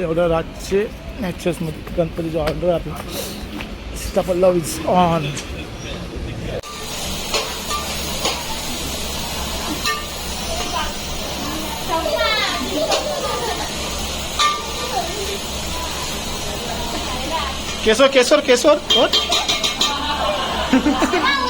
एवढं रातचे नॅचर्समध्ये गणपतीची ऑर्डर आपला. सीताफळ इज ऑन केसर केसर केसर.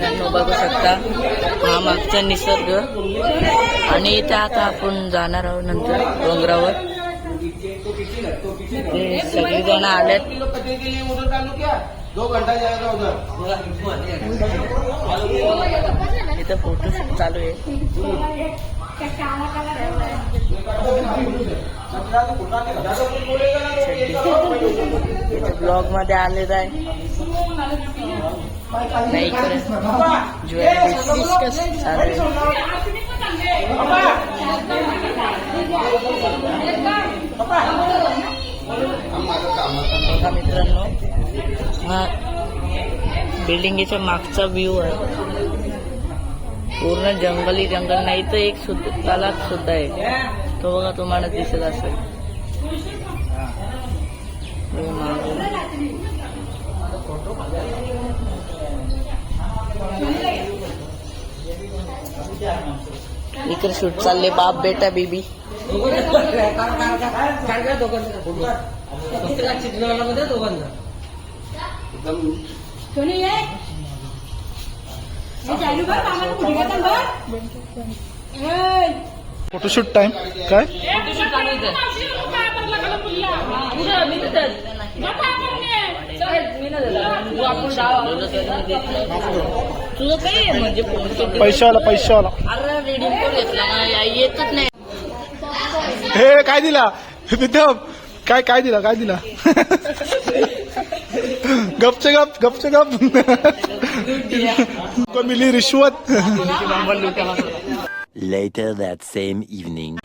मित्रांनो बघू शकता. हा मागचा निसर्ग. आणि इथे आता आपण जाणार आहोत नंतर डोंगरावर. ते सगळी जण आल्यात. इथं फोटोशूट चालू आहे. ब्लॉगमध्ये आलेलं आहे. नाही ज्वेलरी चालू बघा मित्रांनो हा बिल्डिंगच्या मागचा व्ह्यू आहे. पूर्ण जंगली जंगल नाही तर एक सुद्धा तलाक सुद्धा आहे. तो बघा तुम्हाला दिसत असेल. इकडे शूट चालले बाप बेटा बीबी. फोटोशूट टाइम काय? पैशावाला पैशावाला. येतच नाही हे काय दिला? विद्यम काय काय दिला काय दिला? गपचे गप गपचे गप. मिली रिश्वत? Later that same evening.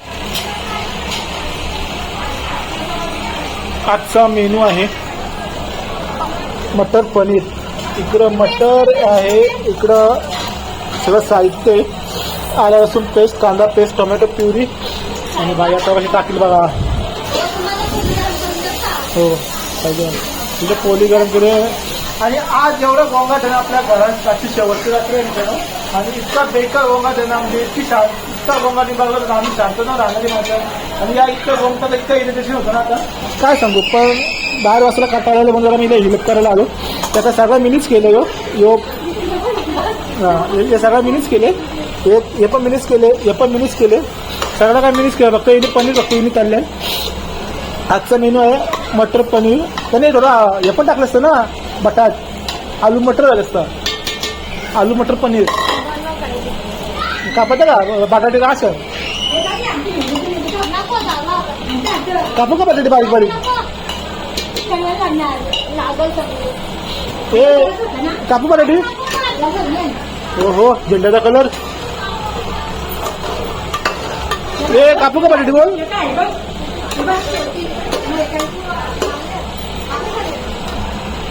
आजचा मेनू आहे मटर पनीर. इकडं मटर आहे इकडं सगळं साहित्य आहे. आलं लसूण पेस्ट कांदा पेस्ट टोमॅटो प्युरी आणि भाई आता कशी टाकील बघा. हो पाहिजे. तिथे पोली गरम केले. आणि आज एवढं गोंगाट आपल्या घरात आजची शेवटची रात्री आणि इतका बेकार गोंगाट म्हणजे इतकी शांत इतका गोंगाट निभागला तर आम्ही शांत ना राहणारी माझ्या आणि या इतक्या गोंगाट इतकं इरिटेशन होतं ना आता. काय सांगू पण बाहेर वाजता काटाळा म्हणून मी हेल्प करायला आलो. त्याचा सगळं मिनीच केलं यो यो. हे सगळं मिनीच केले. हे हे पण मिनीच केले हे पण मिनीच केले. सगळं काय मिनीच केलं? फक्त इथे पनीर फक्त इथे चाललंय. आजचा मेनू आहे मटर पनीर. त्याने थोडा हे पण टाकलं असतं ना. बटाट आलू मटर झालं असतं. आलू मटर पनीर. कापत का? बटाटे का असं? कापू का बटाटे बारीक बारीक? कापू बटाटे? हो हो झेंड्याचा कलर ए कापू का बटाटे बोल?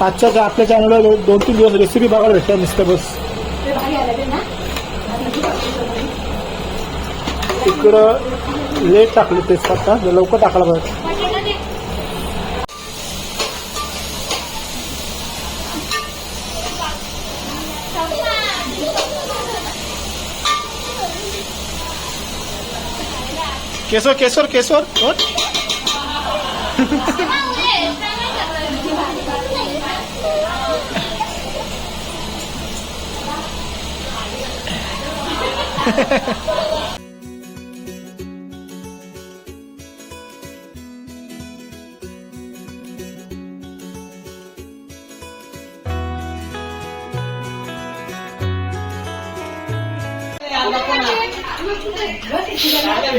आजच्या आपल्या चॅनलवर दोन तीन दिवस रेसिपी बघायला भेटतात नुसतं बस. इकडं लेट टाकले तेजपत्ता लवकर टाकायला पाहिजे केसर केसर केसर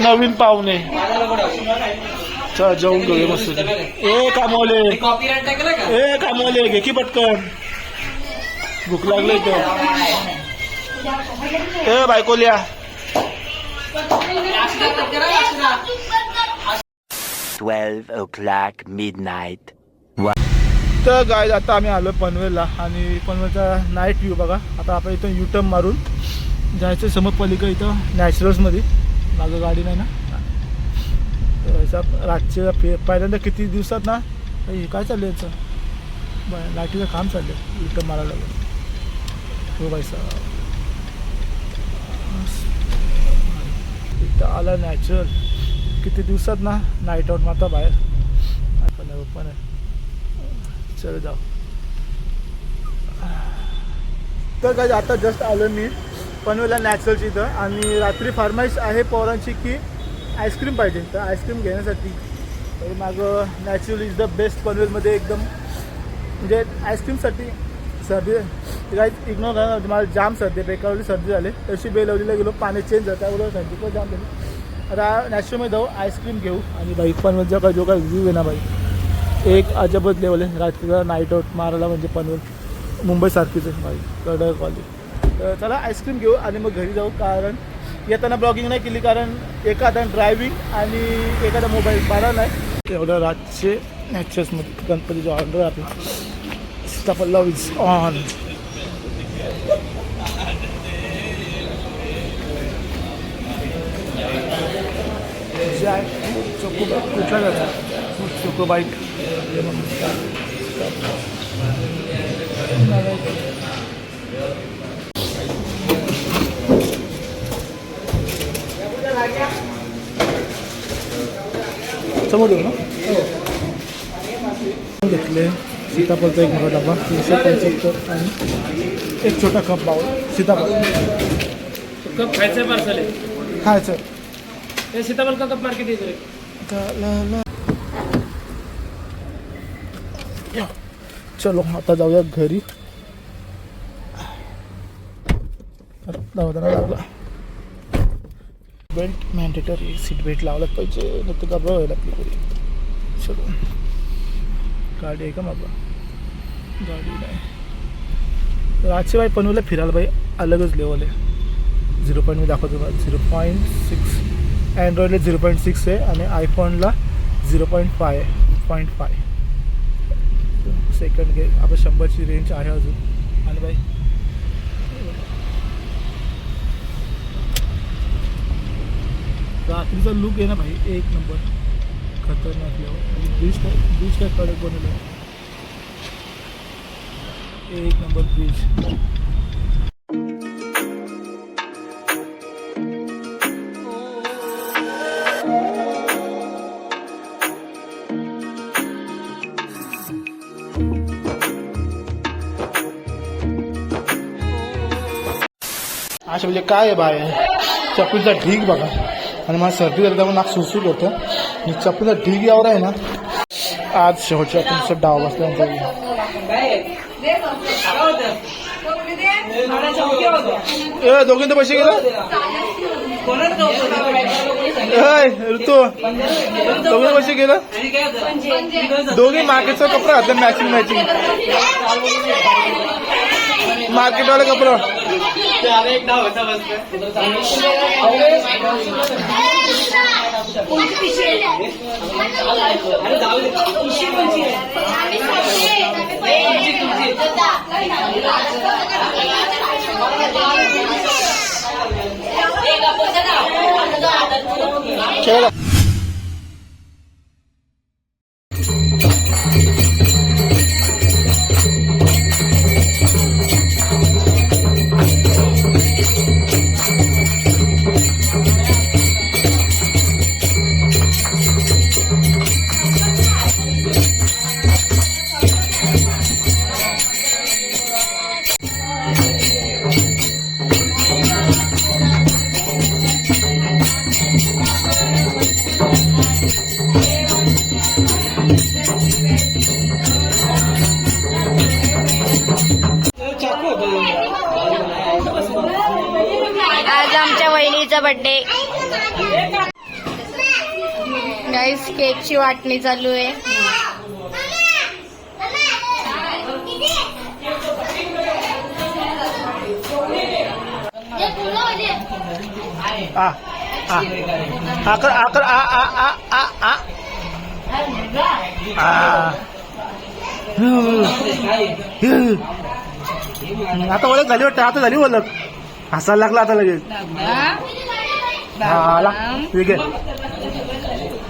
नवीन पाहुणे. चल जेवून घेऊया मस्त. ए कामवले. ए कामवले घे की पटकन. भूक लागले तर ए बायकोल्या 12 o'clock midnight. तर गाय आता आम्ही आलो पनवेलला आणि पनवेलचा नाईट व्ह्यू बघा. आता आपण इथं युटर्न मारून जायचं समोर पलीकडे इथं नॅचरल्समध्ये मागं गाडी नाही ना? तर ह्याचा रातचे फे पहिल्यांदा किती दिवसात ना? काय चाललं याचं? लाईटीचं काम चाललं युटर्न मारायला लागलं. हो पैसा इथं आला नॅचरल किती दिवसात ना नाईट आउट माता बाहेर. पण आहे पण आहे. चल जाऊ. तर काय आता जस्ट आलो मी पनवेलला नॅचरलची इथं. आणि रात्री फार्माईश आहे पोरांची की आईस्क्रीम पाहिजे. तर आईस्क्रीम घेण्यासाठी तर मागं नॅचरल इज द बेस्ट पनवेलमध्ये एकदम. म्हणजे आईस्क्रीमसाठी सर्दी काय इग्नोर करा मला जाम सर्दी बेकारवली सर्दी झाली. तशी बेलवलीला गेलो पाणी चेंज झालं त्याबरोबर सर्दी पण जाम झाली. आता नॅशनलमध्ये जाऊ आईस्क्रीम घेऊ. आणि बाई म्हणजे काय जो काय व्ह्यू आहे ना बाईक एक अजबच लेवल आहे. रात्रीला नाईट आउट मारायला म्हणजे पनवेल मुंबईसारखीच आहे बाई कडक कॉलेज तर चला आईस्क्रीम घेऊ आणि मग घरी जाऊ कारण येताना ब्लॉगिंग नाही केली कारण एखादा ड्रायव्हिंग आणि एखादा मोबाईल बारा नाही. एवढ्या रातचे नॅचर्समध्ये गणपतीची ऑर्डर आपला आपली स्टफल love is on jack choco कुठला जायचा चोको बाईक समोर येऊ ना घेतले सीताफळचा एक मोठा डबा तीनशे पंच्याहत्तर आणि एक छोटा कप बाउल. सीताफळ. कप खायचं आहे पार्सल आहे खायचं. हे सीताफळ का कप मार्केट येतो चलो आता जाऊया घरी. लागला. बेल्ट मॅन्डेटरी सीट बेल्ट लावलाच पाहिजे नाही तर घबरा व्हायला आपली घरी चलो. गाडी आहे का माझा गाडी नाही. रातची बाई पनवेलला फिरायला बाई अलगच लेवल आहे. झिरो पॉईंट मी दाखवतो बघा झिरो पॉईंट सिक्स अँड्रॉइडला झिरो पॉईंट सिक्स आहे आणि आयफोनला zero point five point five second घे आपण शंभरची रेंज आहे अजून. आणि बाई रात्रीचा लुक आहे ना भाई एक नंबर खतरनाक लेवल आणि बीच काय ब्रिज काय कडक बनवलं आहे. एक नंबर ब्रिज अशा म्हणजे काय आहे बाय? चपलीचा ढीग बघा. आणि मला सर्दी झाली त्यामुळे नाक सुरसुट होतं. आणि चपलीचा ढीग यावर आहे ना आज शेवटच्या तुमचं डाव बसला ए दोघींचे पैसे गेलं ऋतू. दोघे पैसे गेलं दोघी मार्केटचा कपडा घातला मॅचिंग मॅचिंग मार्केटवाला कपडा. अरे एकदा होता अरे जाऊ दे उशीर कोणची आहे खेळ बर्थडे गाईस केकची वाटणी चालू आहे. आ आ आकर आकर आ आ आ आ आ. आता ओळख झाली वाटतं आता झाली ओळख. हसायला लागला आता लगेच. हा ला ठीक आहे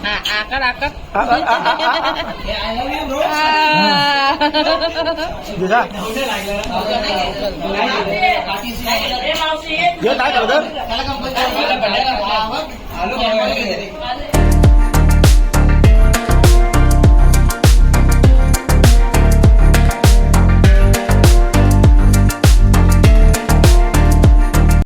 आकार आकार आ, आ, आ, आ, आ. का? हे. काय करत